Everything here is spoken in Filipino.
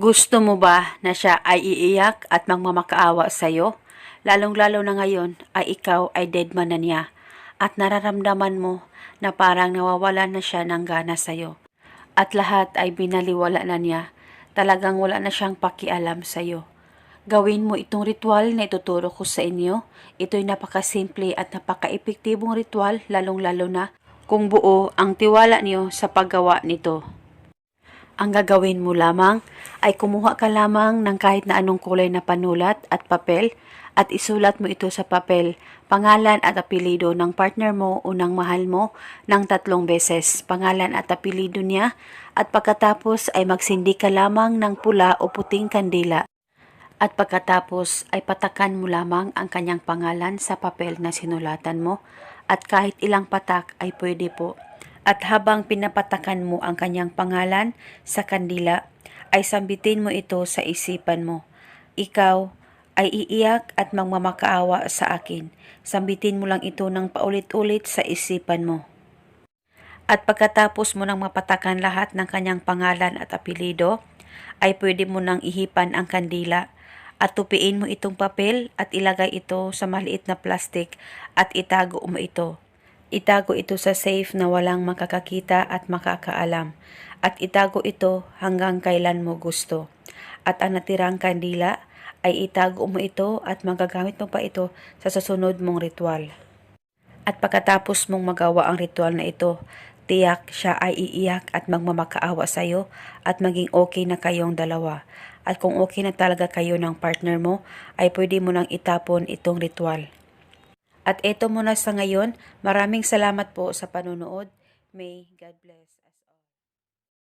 Gusto mo ba na siya ay iiyak at magmamakaawa sa'yo? Lalong-lalo na ngayon ay ikaw ay dead man na niya at nararamdaman mo na parang nawawalan na siya ng gana sa'yo. At lahat ay binaliwala na niya. Talagang wala na siyang pakialam sa'yo. Gawin mo itong ritual na ituturo ko sa inyo. Ito'y napakasimple at napaka-epektibong ritual lalong-lalo na kung buo ang tiwala niyo sa paggawa nito. Ang gagawin mo lamang ay kumuha ka lamang ng kahit na anong kulay na panulat at papel at isulat mo ito sa papel, pangalan at apelido ng partner mo o ng mahal mo ng tatlong beses, pangalan at apelido niya at pagkatapos ay magsindi ka lamang ng pula o puting kandila. At pagkatapos ay patakan mo lamang ang kanyang pangalan sa papel na sinulatan mo at kahit ilang patak ay pwede po. At habang pinapatakan mo ang kanyang pangalan sa kandila, ay sambitin mo ito sa isipan mo. Ikaw ay iiyak at magmamakaawa sa akin. Sambitin mo lang ito ng paulit-ulit sa isipan mo. At pagkatapos mo nang mapatakan lahat ng kanyang pangalan at apelido, ay pwede mo nang ihipan ang kandila at tupiin mo itong papel at ilagay ito sa maliit na plastic at itago mo ito. Itago ito sa safe na walang makakakita at makakaalam at itago ito hanggang kailan mo gusto. At ang natirang kandila ay itago mo ito at magagamit mo pa ito sa susunod mong ritual. At pagkatapos mong magawa ang ritual na ito, tiyak siya ay iiyak at magmamakaawa sa iyo at maging okay na kayong dalawa. At kung okay na talaga kayo ng partner mo, ay pwede mo nang itapon itong ritual. At eto muna sa ngayon, maraming salamat po sa panonood. May God bless.